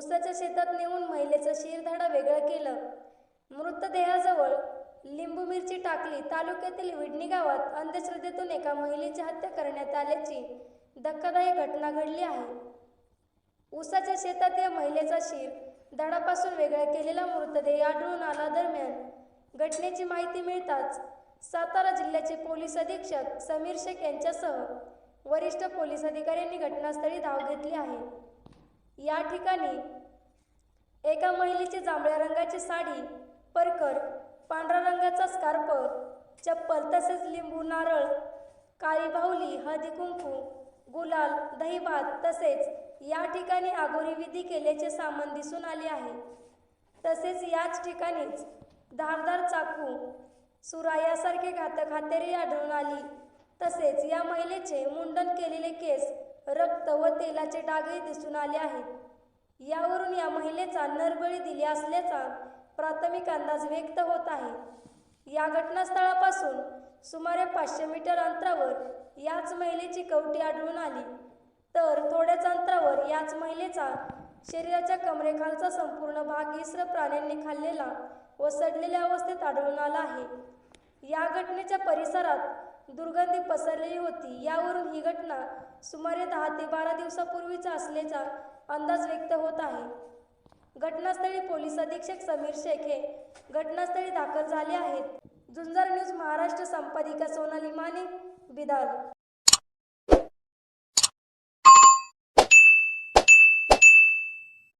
शेतात नेऊन महिलेचं शिरधाडा वेगळं केलं. मृतदेहाजवळ लिंबू मिरची टाकली. तालुक्यातील विडणी गावात अंधश्रद्धेतून एका महिलेची हत्या करण्यात आल्याची धक्कादायक घटना घडली आहे. ऊसाच्या शेतात या महिलेचा शिर धडापासून वेगळा केलेला मृतदेह आढळून आला दरम्यान घटनेची माहिती मिळताच सातारा जिल्ह्याचे पोलीस अधीक्षक समीर शेख यांच्यासह वरिष्ठ पोलीस अधिकाऱ्यांनी घटनास्थळी धाव घेतली आहे. या ठिकाणी एका महिलेची जांभळ्या रंगाची साडी परकर पांढऱ्या रंगाचा स्कार्फ चप्पल तसेच लिंबू नारळ काळी बाहुली हळदी कुंकू गुलाल दहीभात तसेच या ठिकाणी आगोरी विधी केल्याचे सामान दिसून आले आहे. तसेच याच ठिकाणीच धारदार चाकू सुरा यासारखे घातक हत्यारे आढळून आली. तसेच या महिलेचे मुंडन केलेले केस रक्त व तेलाचे डागही दिसून आले आहेत. यावरून या महिलेचा नरबळी दिली असल्याचा प्राथमिक अंदाज व्यक्त होत आहे. या घटनास्थळापासून सुमारे पाचशे मीटर अंतरावर याच महिलेची कवटी आढळून आली. तर थोड्याच अंतरावर याच महिलेचा शरीराच्या कमरेखालचा संपूर्ण भाग इस्र प्राण्यांनी खाल्लेला व सडलेल्या अवस्थेत आढळून आला आहे. या घटनेच्या परिसरात दुर्गंधी पसरलेली होती. यावरून ही घटना सुमारे दहा ते बारा दिवसापूर्वीचा असल्याचा अंदाज व्यक्त होत आहे. घटनास्थळी पोलीस अधीक्षक समीर शेख हे घटनास्थळी दाखल झाले आहेत. झुंजार न्यूज महाराष्ट्र संपादिका सोनाली माने बिदाल.